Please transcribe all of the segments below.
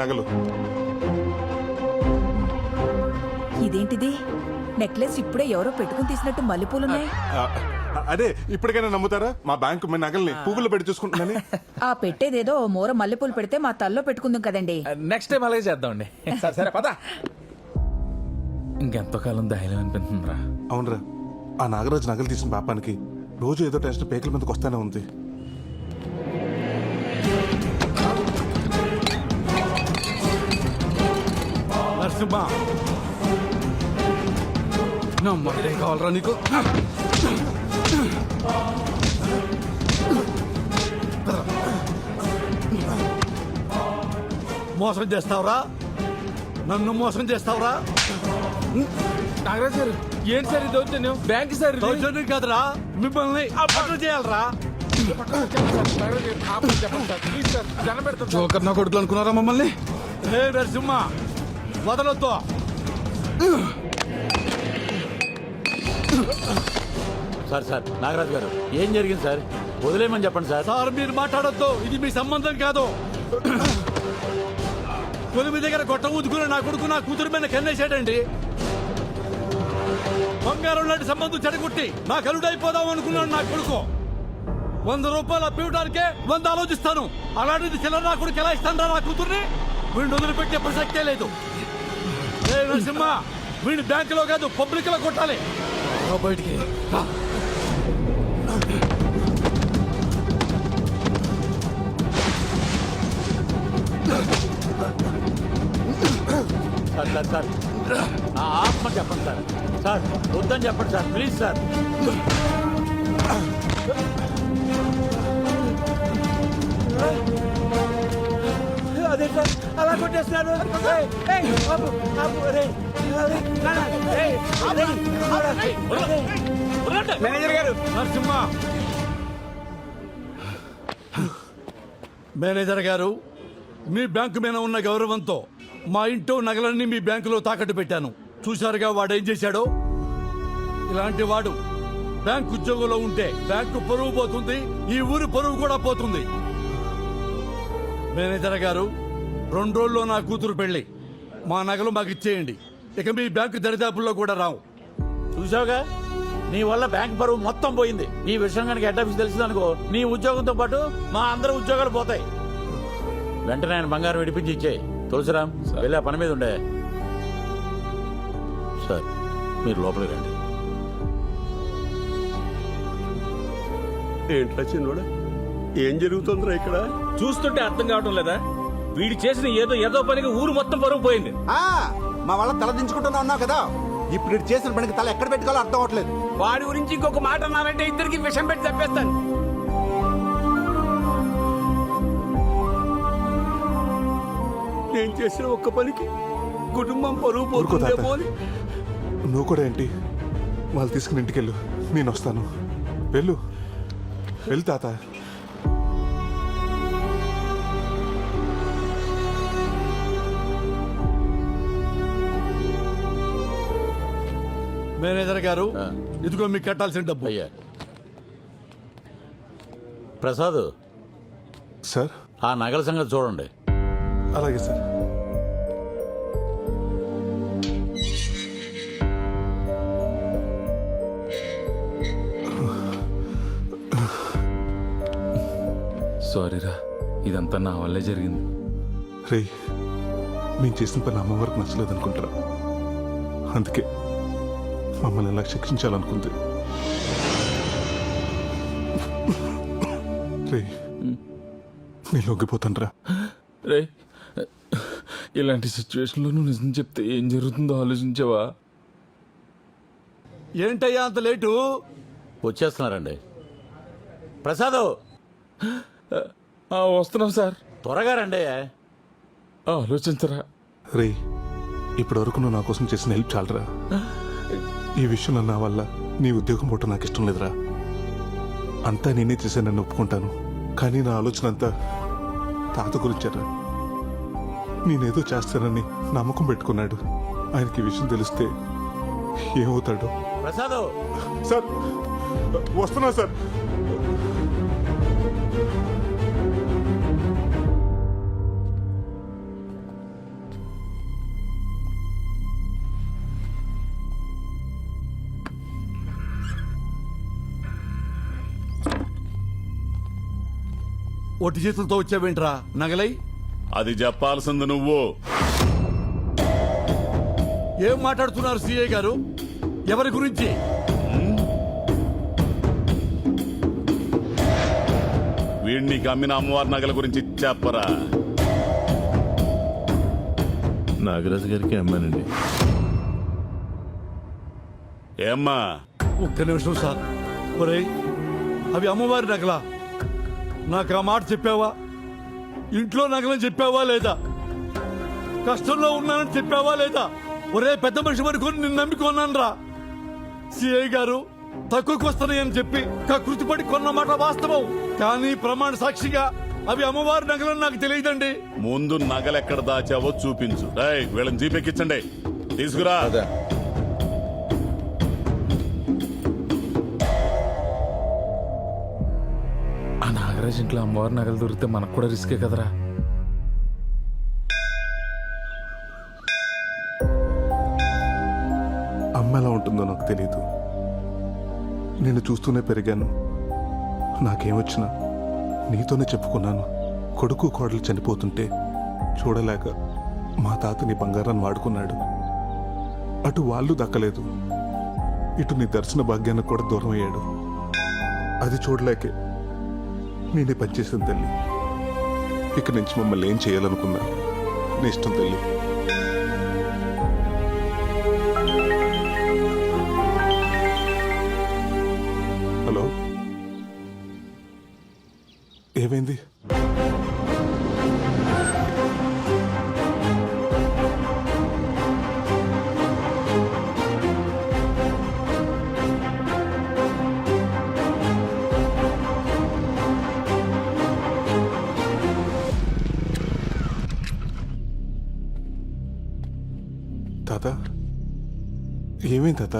నగలు. ఇదేంటిది? నెక్లెస్ ఇప్పుడే ఎవరో పెట్టుకుని తీసినట్టు మల్లెపూలున్నాయి. ఆ, అదే ఇప్పటికైనా నమ్ముతారా? మా బ్యాంకు మీ నగల్ని పువ్వులు పెట్టి చూసుకుంటున్నాను ఆ పెట్టేదేదో ఓ మూర మల్లెపూలు పెడితే మా తల్లో పెట్టుకుందాం కదండి. నెక్స్ట్ టైం అలాగే చేద్దామండి. సరే సరే పద. ఇంకెంతో కాలం ధైర్యం అనిపిస్తుందిరా. అవునరా ఆ నాగరాజు నగలు తీసిన పాపానికి రోజు ఏదో టెన్షన్ పేకల మీదకి వస్తానే ఉంది. నరసింహ నమ్మకం కావాలరా నీకు? మోసం చేస్తావురా? నన్ను మోసం చేస్తావురా? నాగరాజ్ గారు ఏంటి సార్ ఇది దౌర్జన్యం? Bank sir. దౌర్జన్యం కాదురా. మిమ్మల్ని అప్పట్లు చేయాలరా. జోకర్ నా కొడుకులు అనుకున్నారా మమ్మల్ని? హే నరసింహ వదలొద్దు. సార్ సార్ నాగరాజు గారు ఏం జరిగింది సార్? వదిలేయమని చెప్పండి సార్. సార్ మీరు మాట్లాడొద్దు. ఇది మీ సంబంధం కాదు. కొలిమి దగ్గర గొట్ట ఊదుకుని నా కొడుకు నా కూతురు మీద కన్నేసాడండి బంగారం లాంటి సంబంధం చెడగొట్టి నా కలుడు అయిపోదాం అనుకున్నాడు నా కొడుకు. వంద రూపాయలు అప్పివడానికే వంద ఆలోచిస్తాను. అలాంటిది చిల్లర నా కొడుకు ఎలా ఇస్తాను నా కూతుర్ని? వీడిని వదిలిపెట్టే ప్రసక్తే లేదు. ఏ నరసింహ వీడిని బ్యాంకులో కాదు పబ్లిక్లో కొట్టాలి బయటికి. Sir sir sir. ఆ, ఆత్మ చెప్పండి సార్. సార్ వద్దని చెప్పండి సార్. Please sir. కొట్టేస్తున్నారు. మేనేజర్ గారు. నరసింహ. మేనేజర్ గారు మీ బ్యాంకు మీద ఉన్న గౌరవంతో మా ఇంట్లో నగలన్నీ మీ బ్యాంకులో తాకట్టు పెట్టాను. చూశారుగా వాడు ఏం చేశాడో? ఇలాంటి వాడు బ్యాంక్ ఉద్యోగంలో ఉంటే బ్యాంకు పరువు పోతుంది ఈ ఊరి పరువు కూడా పోతుంది. మేనేజర్ గారు రెండు రోజుల్లో నా కూతురు పెళ్ళి మా నగలు మాకు ఇచ్చేయండి. ఇక మీ బ్యాంకు దరిదాపుల్లో కూడా రావు. చూసావుగా నీ వల్ల బ్యాంక్ పరువు మొత్తం పోయింది. ఈ విషయం కనుక హెడ్ ఆఫీస్ తెలిసిందనుకో నీ ఉద్యోగంతో పాటు మా అందరి ఉద్యోగాలు పోతాయి. వెంటనే ఆయన బంగారం విడిపించి ఇచ్చేయి తులసిరామ్ వెళ్ళి పని మీద ఉండే. సార్ మీరు లోపలికి రండి. ఏంట్రా చిన్నోడా? ఏం జరుగుతుందిరా ఇక్కడ? చూస్తుంటే అర్థం కావటం లేదా? వీడు చేసిన ఏదో ఏదో పనికి ఊరు మొత్తం పరుగు పోయింది. ఆ, మా వాళ్ళ తల దించుకుంటున్నా ఉన్నావు కదా? ఇప్పుడు ఇటు చేసిన పనికి తల ఎక్కడ పెట్టుకోవాలో అర్థం అవట్లేదు వాడి గురించి ఇంకొక మాట అన్నారంటే ఇద్దరికి విషం పెట్టి చంపేస్తాను. నేను చేసిన ఒక్క పనికి కుటుంబం పరువు ఊరుకో తాత. నువ్వు కూడా ఏంటి? వాళ్ళు తీసుకుని ఇంటికి వెళ్ళు నేను వస్తాను. వెళ్ళు. వెళ్ళు తాత. మేనేజర్ గారు. ఇదిగో మీకు కట్టాల్సిన డబ్బు. అయ్యా. ప్రసాద్. సార్. ఆ నగల సంగతి చూడండి. అలాగే సార్. సారీరా ఇదంతా నా వల్లే జరిగింది. రే మేము చేసిన పని అమ్మ వరకు నచ్చలేదు అనుకుంటారా అందుకే మమ్మల్ని ఎలా శిక్షించాలనుకుంది? రే నేను లొంగిపోతాను రా ఇలాంటి సిచ్యువేషన్లో నువ్వు నిజం చెప్తే ఏం జరుగుతుందో ఆలోచించావా? ఏంటయ్యా అంత లేటు? వచ్చేస్తున్నారండి. ప్రసాద్! ఆ, వస్తున్నాం సార్. త్వరగా రండి. ఆ, ఆలోచించరా. రే ఇప్పటి వరకు నువ్వు నా కోసం చేసిన హెల్ప్ చాలరా? ఈ విషయంలో నా వల్ల నీ ఉద్యోగం పోవటం నాకు ఇష్టం లేదురా. అంతా నేనే చేశానని ఒప్పుకుంటాను. కానీ నా ఆలోచన అంతా తాత గురించారా. నేనేదో చేస్తానని నమ్మకం పెట్టుకున్నాడు. ఆయనకి ఈ విషయం తెలిస్తే ఏమవుతాడో? ప్రసాద్! సార్ వస్తున్నా సార్. ఒట్టి చేతులతో వచ్చావేంట్రా? నగలై? అది చెప్పాల్సింది నువ్వు. ఏం మాట్లాడుతున్నారు సిఐ గారు? ఎవరి గురించి? వీడిని అమ్మిన అమ్మవారి నగల గురించి చెప్పరా? నాగరాజు గారికి అమ్మానండి. ఏమ్మా? ఒక్క నిమిషం సార్. ఒరేయ్ అవి అమ్మవారి నగలా? నాకు ఆ మాట చెప్పావా? ఇంట్లో నగలని చెప్పావా లేదా? కష్టంలో ఉన్నానని చెప్పావా లేదా? ఒరే పెద్ద మనిషి వరకు నిన్ను నమ్మికొన్నాను రా సిఐ గారు తక్కువకి వస్తున్నాయని చెప్పి కృతిపడి కొన్న మాట వాస్తవం. కానీ ప్రమాణ సాక్షిగా అవి అమ్మవారి నగలని నాకు తెలియదండి. ముందు నగలెక్కడ దాచావో చూపించు. రేయ్ వీళ్ళని జీపెక్కించండి. తీసుకురా. నాగరాజ్ ఇంట్లో అమ్మవారి నగలు దొరికితే మనకు కూడా రిస్కే కదరా. అమ్మ ఎలా ఉంటుందో నాకు తెలియదు నేను చూస్తూనే పెరిగాను. నాకేమొచ్చినా నీతోనే చెప్పుకున్నాను. కొడుకు కోడలు చనిపోతుంటే చూడలేక మా తాత నీ బంగారాన్ని వాడుకున్నాడు. అటు వాళ్ళు దక్కలేదు. ఇటు నీ దర్శన భాగ్యానికి కూడా దూరం అయ్యాడు. అది చూడలేకే నేనే పనిచేసాను తల్లి. ఇక్కడి నుంచి మమ్మల్ని ఏం చేయాలనుకున్నా నీ ఇష్టం తల్లి. హలో? ఏమైంది? తాత? ఏమైంది తాత?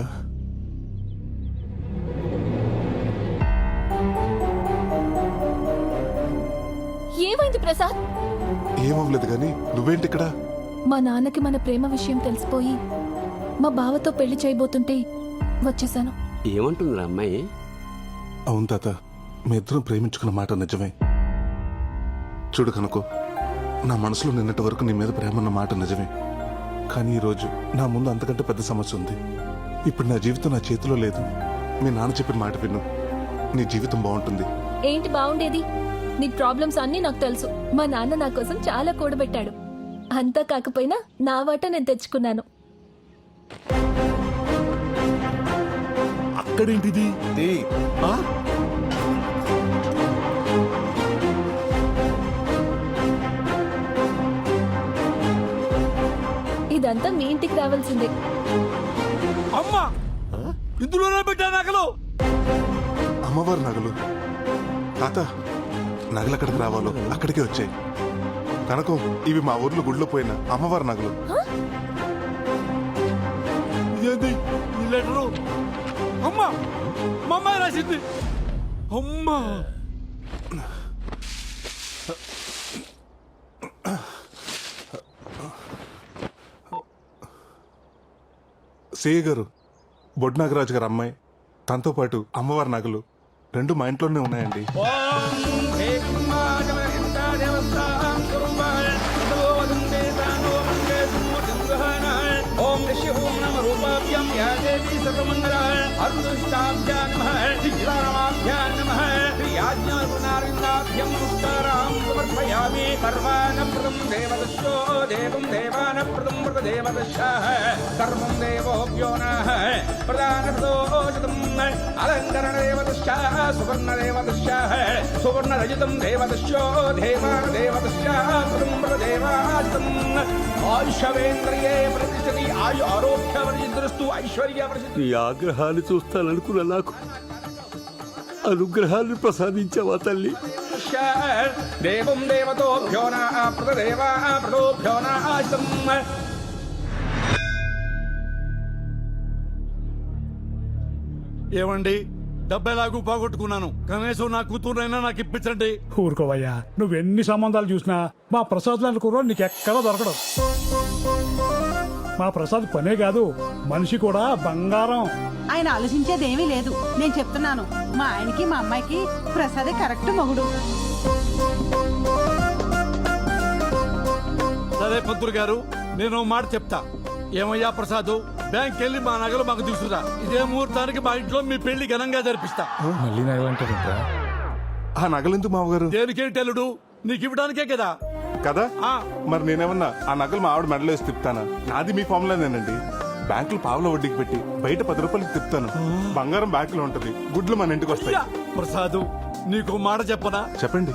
ఏమైంది ప్రసాద్? ఏమవ్వలేదు కానీ నువ్వేంటి ఇక్కడ? మా నాన్నకి మన ప్రేమ విషయం తెలిసిపోయి మా బావతో పెళ్ళి చేయబోతుంటే వచ్చేసాను. ఏమంటుందిరా అమ్మాయి? అవును తాత మీ ఇద్దరం ప్రేమించుకున్న మాట నిజమే. చూడు కనుకో నా మనసులో నిన్నటి వరకు నీ మీద ప్రేమ ఉన్న మాట నిజమే. కానీ ఈరోజు నా ముందు అంతకంటే పెద్ద సమస్య ఉంది. ఇప్పుడు నా జీవితం నా చేతిలో లేదు. మీ నాన్న చెప్పిన మాట విను. నీ జీవితం బాగుంటుంది. ఏంటి బాగుండేది? నీ ప్రాబ్లమ్స్ అన్నీ నాకు తెలుసు. మా నాన్న నా కోసం చాలా కూడబెట్టాడు. అంతా కాకపోయినా నా వాట నేను తెచ్చుకున్నాను. అక్కడేంటిది? ఆ? ఇదంతా మీ ఇంటికి రావాల్సిందే. అమ్మా! ఇందులోనే పెట్టా నగలు! అమ్మవారి నగలు. తాత నగలు ఎక్కడికి రావాలో అక్కడికే వచ్చాయి. కనకం ఇవి మా ఊర్లో గుడిలో పోయిన అమ్మవారి నగలు. ఇదేంటి ఈ లెటరు? అమ్మా! మా అమ్మాయి రాసింది. అమ్మా! సేయ గారు బొడ్ గారు అమ్మాయి తనతో పాటు అమ్మవారి నగలు రెండు మా ఇంట్లోనే ఉన్నాయండి. ఓం ఋషి ఓం నమ రూపాభ్యం యా దేవి సర్వమంగళ అరుదుష్టాభ్యా సమర్పయామి సర్వానప్రదం దేవదశో దేవం దేవానప్రదం మృత దేవదశ సర్వం దేవోభ్యో నః ప్రధానప్రదోషితం అలంకరణ దేవదశ సువర్ణ దేవదశ సువర్ణ రజితం దేవదశో దేవాన దేవదశ పదం మృత దేవాజితం ఆయుషవేంద్రియే ప్రతిష్టతి ఆయు ఆరోగ్య వర్జిద్రస్తు ఐశ్వర్య ప్రసిద్ధి నీ ఆగ్రహాన్ని చూస్తాననుకున్న నాకు అనుగ్రహాన్ని ప్రసాదించావా తల్లి? దేవం దేవతోభ్యో ఏమండి? డబ్బెలాగూ పోగొట్టుకున్నాను. కనీసం నా కూతురునైనా నాకు ఇప్పించండి. ఊరుకోవయ్యా నువ్వెన్ని సంబంధాలు చూసినా మా ప్రసాద్ లాంటి కుర్రోడు నీకు ఎక్కడా దొరకడు. మా ప్రసాద్ పనే కాదు మనిషి కూడా బంగారం. ఆయన ఆలోచించేదేమీ లేదు. నేను చెప్తున్నాను మా ఆయనకి మా అమ్మాయికి ప్రసాదే కరెక్ట్ మొగుడు. సరే పంతులు గారు నేను మాట చెప్తా. ఏమయ్యా ప్రసాద్ బ్యాంక్ వెళ్ళి మా నగలు మాకు తీసుకురా. ఇదే ముహూర్తానికి మా ఇంట్లో మీ పెళ్ళి ఘనంగా జరిపిస్తా. మళ్ళీ నగలంటారంట్రా? ఆ నగలెందుకు మావగారు? దేనికేంటి అల్లుడు? నీకు ఇవ్వడానికే కదా. కదా? ఆ. మరి నేనేమన్నా ఆ నగలు మా ఆవిడ మెడలో వేసి తిప్పుతానా? నాది మీ ఫామ్లోనేనండి బ్యాంకులు పావుల వడ్డీకి పెట్టి బయట పది రూపాయలకి తిప్పుతాను. బంగారం బ్యాంకులో ఉంటది. గుడ్లు మన ఇంటికి వస్తాయి. ప్రసాద్ నీకు మాట చెప్పనా? చెప్పండి.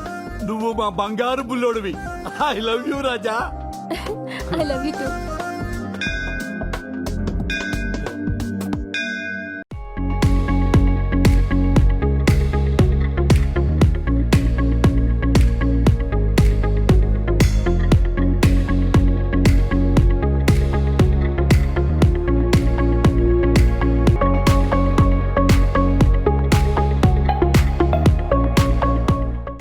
నువ్వు మా బంగారు బుల్లోడివి. I love you Raja. I love you too.